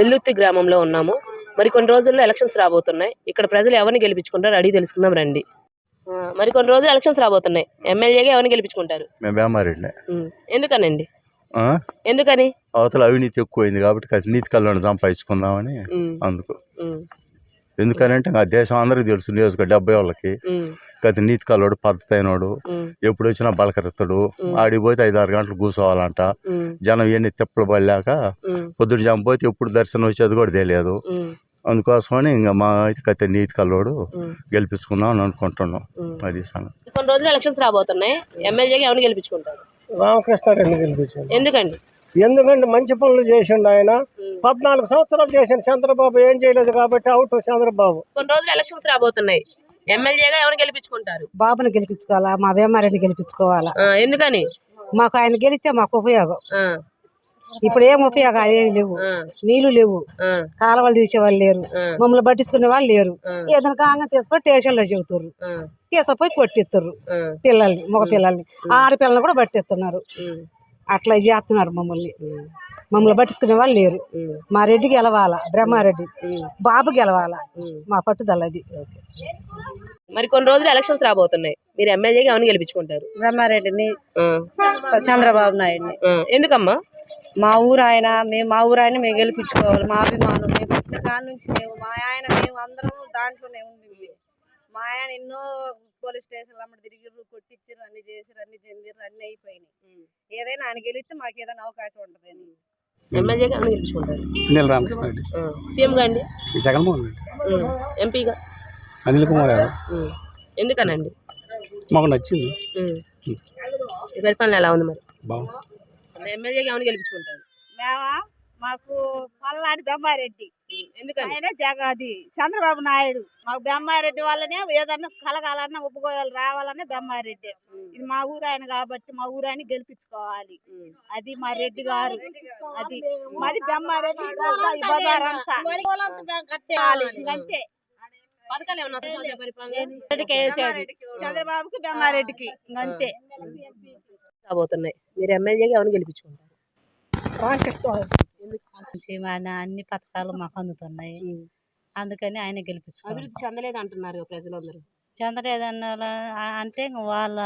వెల్లుత్తి గ్రామంలో ఉన్నాము. మరి కొన్ని రోజుల్లో ఎలక్షన్స్ రాబోతున్నాయి. ఇక్కడ ప్రజలు ఎవరిని గెలిపించుకుంటారు అడిగి తెలుసుకుందాం రండి. ఆ, మరి కొన్ని రోజులు ఎలక్షన్స్ రాబోతున్నాయి. ఎమ్మెల్యేగా ఎవరిని గెలిపించుకుంటారు? ఎందుకనండి? ఎందుకని? అవతల అవినీతి ఎక్కువైంది కాబట్టి నీతి కళ్ళను సంపాదించుకుందామని అందుకు. ఎందుకనంటే ఇంకా దేశం అందరికీ తెలుసు నియోజక డెబ్బై వాళ్ళకి. గత నీతి కల్లోడు పద్ధతి అయినోడు. ఎప్పుడు వచ్చినా బలకరెత్తాడు ఆడికి పోతే ఐదు ఆరు గంటలు కూర్చోవాలంట. జనం ఎన్ని తిప్పలు పడలేక ఉమ్, పొద్దుడు జంపు పోతే ఎప్పుడు దర్శనం వచ్చేది కూడా తెలియదు. అందుకోసమని ఇంకా మా అయితే కత్తి నీతి కల్లోడు ఉమ్, గెలిపించుకుందాం అని అనుకుంటున్నాం. అది సంగతి కొన్ని రోజులు ఎలక్షన్స్ రాబోతున్నాయి. ఎమ్మెల్యేగా ఎవరిని గెలిపించుకుంటారు? రామకృష్ణారెడ్డి గెలిపించాడు ఎందుకండి? ఎందుకంటే మంచి పనులు చేసిండు ఆయన. పద్నాలుగు సంవత్సరాలు చేసిండు చంద్రబాబు ఏం చేయలేదు కాబట్టి అవుట్ చంద్రబాబు. కొన్ని రోజులు ఎలక్షన్స్ రాబోతున్నాయి. ఎమ్మెల్యేగా ఎవరిని గెలిపించుకుంటారు? బాబుని గెలిపించుకోవాలా? మా వేమారెడ్డిని గెలిపించుకోవాలా? ఆ, ఎందుకని? మాకు ఆయన గెలిస్తే మాకు ఉపయోగం. ఆ, ఇప్పుడు ఏం ఉపయోగాలు? ఏమి లేవు. ఆ, నీళ్ళు లేవు. ఆ, కాలువలు తీసేవాళ్ళు లేరు. మమ్మల్ని పట్టించుకునే వాళ్ళు లేరు. ఏదైనా కాగా తీసుకొని స్టేషన్లో చెబుతారు ఆ, తీసుకుపోయి కొట్టిస్తారు ఆ, పిల్లల్ని మగ పిల్లల్ని. ఆడపిల్లల్ని కూడా పట్టిస్తున్నారు. ఉమ్, అట్లా చేస్తున్నారు మమ్మల్ని. మమ్మల్ని పట్టించుకునే వాళ్ళు లేరు. మా రెడ్డి గెలవాలా? బ్రహ్మారెడ్డి. బాబు గెలవాలా. మా పట్టుదల అది. మరి కొన్ని రోజులు ఎలక్షన్స్ రాబోతున్నాయి. మీరు ఎమ్మెల్యేగా ఎవరిని గెలిపించుకుంటారు? బ్రహ్మారెడ్డిని చంద్రబాబు నాయుడిని. ఎందుకమ్మా? మా ఊరు ఆయన మేము మా ఊరు ఆయన మేము గెలిపించుకోవాలి. మా అభిమానం మేము పుట్టిన కాడ నుంచి మేము మా ఆయన మేము అందరం దాంట్లోనే ఉండింది మా ఆయన ఎన్నో పోలీస్ స్టేషన్లు అమ్మడి తిరిగిర్రు కొట్టించారు అన్ని చేసిర్రు అన్ని చెందిర్రు అన్ని అయిపోయినాయి. ఏదైనా ఆయన గెలిస్తే మాకు ఏదైనా అవకాశం ఎమ్మెల్యేగా ఎవరిని గెలిపించుకుంటారు పిన్నెల రామకృష్ణ రెడ్డి సీఎంగా అండి జగన్మోహన్ రెడ్డి. ఎంపీగా? అనిల్ కుమార్ యాదవ్. ఎందుకనండి? మాకు నచ్చింది. ఈ పరిపాలన ఎలా ఉంది మరి? బాగుంది. ఎమ్మెల్యేగా గెలిపించుకుంటారు. మేమా? మాకు పల్నాడు బెమ్మారెడ్డి ఆయన జగది చంద్రబాబు నాయుడు. మాకు బెమ్మారెడ్డి వల్లనే ఏదన్నా కలగాలన్నా ఒప్పుకోవాలి రావాలన్నా బెమ్మారెడ్డి ఇది మా ఊరు ఆయన కాబట్టి మా ఊరు ఆయన గెలిపించుకోవాలి. అది మా రెడ్డి గారు. అది మాది బెమ్మారెడ్డి బజార్ అంతా. ఇంకంతే చంద్రబాబుకి బెమ్మారెడ్డికి ఇంకంతే రాబోతున్నాయి. మీరు ఎమ్మెల్యేగా ఎవరిని గెలిపించుకుంటారు? ఆయన అన్ని పథకాలు మాకు అందుతున్నాయి. అందుకని ఆయన గెలిపించుకోవాలి అభివృద్ధి చెందలేదు అంటున్నారు ప్రజలందరూ చంద్రలేదన్న అంటే ఇంక వాళ్ళ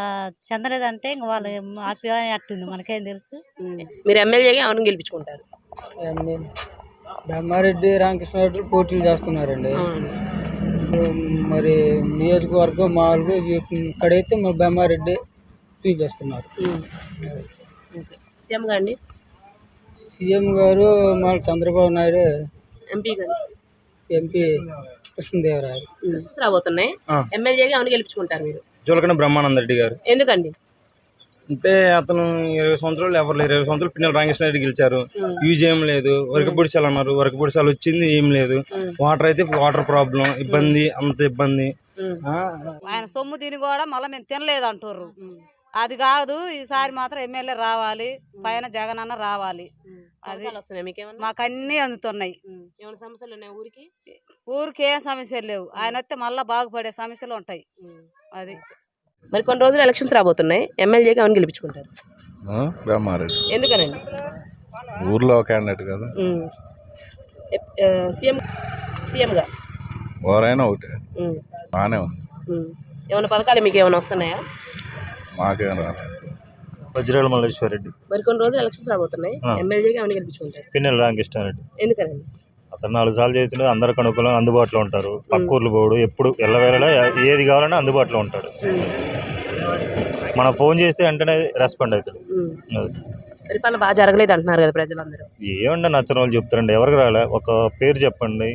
చంద్రలేదంటే ఇంక వాళ్ళ అభిప్రాయం అట్టుంది మనకేం తెలుసు. మీరు ఎమ్మెల్యేగా ఎవరిని గెలిపించుకుంటారు? బ్రహ్మారెడ్డి రామకృష్ణారెడ్డి పోటీలు చేస్తున్నారండి. మరి నియోజకవర్గం మామూలుగా ఇక్కడైతే మరి బ్రహ్మారెడ్డి చూపిస్తున్నారు. అండి సీఎం గారు మన చంద్రబాబు నాయుడు ఎంపీ గారు. ఎంపీ కృష్ణదేవరాయలు. రాబోతున్నాయి. ఎమ్మెల్యేగా ఎవరిని గెలిపించుకుంటారు మీరు? జోలకండ బ్రహ్మానంద రెడ్డి గారు. ఎందుకండి? అంటే అతను ఇరవై సంవత్సరాలు ఎవరు లేరు. ఇరవై సంవత్సరాలు పిన్నెల రామకృష్ణ రెడ్డి గెలిచారు. యూజ్ ఏం లేదు. వరకు పొడిచాలు అన్నారు. వరకు పొడిచాలు వచ్చింది ఏం లేదు. వాటర్ అయితే వాటర్ ప్రాబ్లం ఇబ్బంది అంత ఇబ్బంది. ఆ, ఆయన సొమ్ము తిని కూడా మళ్ళీ మేము తినలేదు అంటుర్రు. అది కాదు ఈసారి మాత్రం ఎమ్మెల్యే రావాలి పైన జగన్ అన్న రావాలి అది మాకు అన్నీ అందుతున్నాయి. ఉమ్. ఏమైనా సమస్యలు ఉన్నాయి ఊరికి? ఊరికి ఏం సమస్యలు లేవు. ఆయన వస్తే మళ్ళీ బాగుపడే సమస్యలు ఉంటాయి. అది. మరి కొన్ని రోజులు ఎలక్షన్స్ రాబోతున్నాయి. ఎమ్మెల్యేగా ఎవరిని గెలిపించుకుంటారు. ఎందుకనండి? ఊర్లో క్యాండిడేట్ కదా. సీఎం సీఎంగా? ఎవరైనా ఒకటే. బాగానే ఉంది. ఏమైనా పథకాలు మీకు ఏమైనా వస్తున్నాయా? మాకేం రాదు వజ్రాల మల్లేశ్వర రెడ్డి మరి కొన్ని రోజులు ఎలక్షన్స్ రాబోతున్నాయి. ఎమ్మెల్యేగా ఎవరిని గెలిపించుకుంటారు? పిన్నెల రామకృష్ణారెడ్డి. ఎందుకనండి? అతను నాలుగు సార్లు చేస్తున్నాడు అందరికి అనుకూలంగా అందుబాటులో ఉంటారు. పక్క ఊర్లు పోడు ఎప్పుడు ఎల్లవేళలా ఏది కావాలన్నా అందుబాటులో ఉంటాడు. మనం ఫోన్ చేస్తే వెంటనే రెస్పాండ్ అవుతాడు. పరిపాలన బాగా జరగలేదు అంటున్నారు కదా ప్రజలందరూ. ఏమన్నా నచ్చని వాళ్ళు చెప్తారండి. ఎవరికి రాలే. ఒక పేరు చెప్పండి.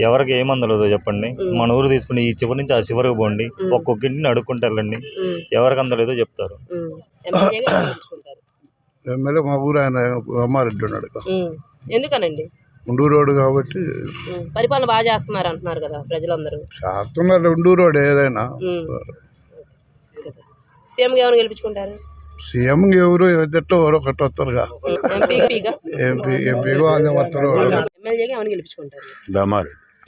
ఎవరికి ఏమందలేదో చెప్పండి. మన ఊరు తీసుకుని ఈ చివరి నుంచి ఆ చివరికి పోండి. ఒక్కొక్కటిని అడుక్కుంటూ వెళ్ళండి ఉమ్. ఎవరికి అందలేదో చెప్తారు. ఎమ్మెల్యే మా ఊరు ఆయన అమ్మారెడ్డి ఉన్నాడు. ఎందుకనండి? ఉండు రోడ్డు కాబట్టి. పరిపాలన బాగా చేస్తున్నారు అంటున్నారు కదా ప్రజలందరూ. చేస్తున్నారు ఉండు రోడ్ ఏదైనా. సీఎంగా ఎవరిని గెలిపించుకుంటారు. సీఎం ఎవరు ఎద్దట్లో ఎవరో ఒకటి వస్తారుగా. ఎంపీ ఎంపీగా అదే వస్తారు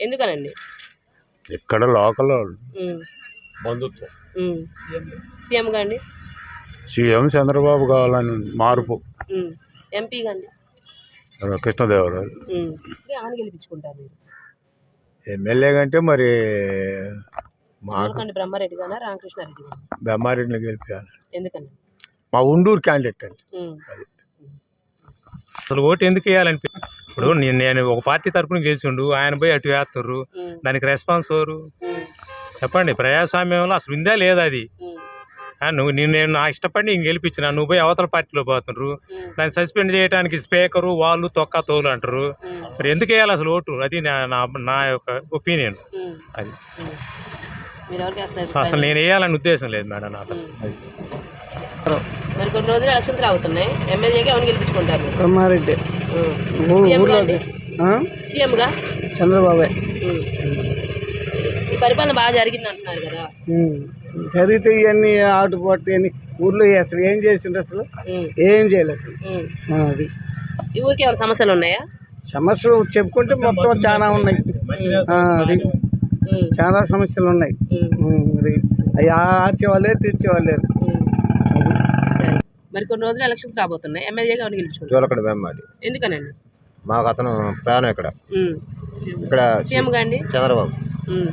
ఎందుకనండి? ఇక్కడ లోకల్ అండి? సీఎం చంద్రబాబు కావాలని. మార్పు. కృష్ణదేవరాయలు మీరు? ఎమ్మెల్యే కంటే మరి బ్రహ్మారెడ్డి బెమ్మారెడ్డిని గెలిపించాలి ఎందుకని మా ఉండూరు క్యాండిడేట్ అండి. ఉమ్. అసలు ఓటు ఎందుకు వేయాలని ఇప్పుడు నేను నేను ఒక పార్టీ తరపున గెలిచిండు ఆయన పోయి అటు వేస్తారు. దానికి రెస్పాన్స్ ఎవరు. చెప్పండి ప్రజాస్వామ్యంలో అసలు ఉందా లేదా అది. నువ్వు నేను నేను నా ఇష్టపడి నేను గెలిపించిన నువ్వు పోయి అవతల పార్టీలో పోతున్నారు దాన్ని సస్పెండ్ చేయడానికి స్పీకరు వాళ్ళు తొక్క తోలు అంటారు. మరి ఎందుకు వేయాలి అసలు ఓటు? అది నా నా నా యొక్క ఒపీనియన్. అది. అసలు నేను వేయాలని ఉద్దేశం లేదు మేడం నాకు అసలు. అది. మరి కొన్ని రోజులు ఎలక్షన్స్ రాబోతున్నాయి. ఎమ్మెల్యేగా ఎవరిని గెలిపించుకుంటారు. మీరు బ్రహ్మారెడ్డి. ఉమ్. సీఎంగా చంద్రబాబే. పరిపాలన బాగా జరిగింది అంటున్నారు కదా. జరిగితే ఇవన్నీ ఆటుపోట్లు ఇవన్నీ ఊర్లో అసలు ఏం చేసిండ్రు అసలు. ఏం చేయలేదు అసలు. అది. ఈ ఊరికి ఏమైనా సమస్యలు ఉన్నాయా? సమస్యలు చెప్పుకుంటే మొత్తం చాలా ఉన్నాయి. అది. చాలా సమస్యలు ఉన్నాయి. అది. అవి ఆర్చేవాళ్ళే తీర్చేవాళ్ళు. మరి కొన్ని రోజులు ఎలక్షన్స్ రాబోతున్నాయి. ఎమ్మెల్యేగా జోలకడ బెమ్మాడి ఎందుకనండి? మాకు అతను ప్రాణం ఇక్కడ. ఇక్కడ సీఎంగా అండి చంద్రబాబు. ఉమ్.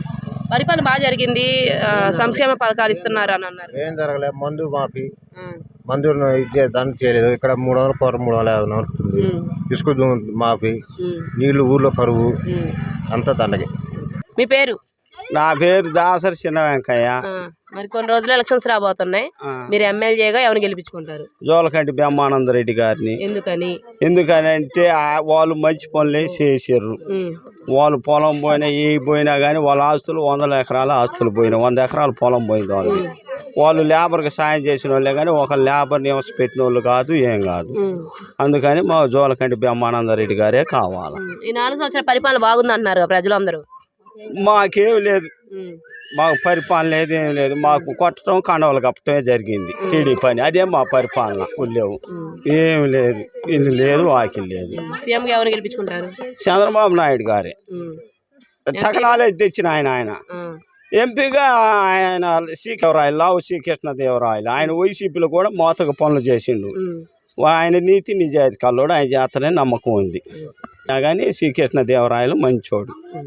పరిపాలన బాగా జరిగింది. ఆ, సంక్షేమ పథకాలు ఇస్తున్నారు అని అన్నారు. ఏం జరగలే. మందు మాఫీ. మందు ఇచ్చే దాన్ని చేయలేదు. ఇక్కడ మూడు వందల కూర మూడు వందల యాభై నడుస్తుంది ఇసుక దు- మాఫీ. ఉమ్. నీళ్ళు ఊర్లో కరువు. ఉమ్. అంతా దండగే. మీ పేరు? నా పేరు దాసరి చిన్న వెంకయ్య. ఆ, మరి కొన్ని రోజులు ఎలక్షన్స్ రాబోతున్నాయి. మీరు ఎమ్మెల్యేగా ఎవరిని గెలిపించుకుంటారు? జోలకంటి బ్రహ్మానందరెడ్డి గారిని. ఎందుకని? ఎందుకనంటే ఆ- వాళ్ళు మంచి పనులే చేసారు. వాళ్ళు పొలం పోయినా ఏ పోయినా కానీ వాళ్ళ ఆస్తులు వందల ఎకరాల ఆస్తులు పోయినాయి. వంద ఎకరాల పొలం పోయింది వాళ్ళు వాళ్ళు లేబర్కి సాయం చేసిన వాళ్ళే కానీ ఒక లేబర్ నివస పెట్టిన వాళ్ళు కాదు ఏం కాదు. అందుకని మా జోలకంటి బ్రహ్మానందరెడ్డి గారే కావాలి. ఈ నాలుగు సంవత్సరాల పరిపాలన బాగుంది అంటున్నారు కదా ప్రజలందరూ? మాకేం లేదు. మాకు పరిపాలన లేదు ఏం లేదు. మాకు కొట్టడం కండవలు కప్పటమే జరిగింది. టీడీ పని. అదే మా పరిపాలన. లేవు. ఏం లేదు. ఇల్లు లేదు వాకిల్ లేదు. చంద్రబాబు నాయుడు గారే. టెక్నాలజీ తెచ్చిన ఆయన ఆయన. ఎంపీగా ఆయన శ్రీకృష్ణదేవరాయలు లావు శ్రీకృష్ణదేవరాయలు. ఆయన వైసీపీలో కూడా మోతక పనులు చేసిండు. ఆయన నీతి నిజాయితీ కల్లోడు ఆయన చేస్తానని నమ్మకం ఉంది. కానీ శ్రీకృష్ణదేవరాయలు మంచోడు.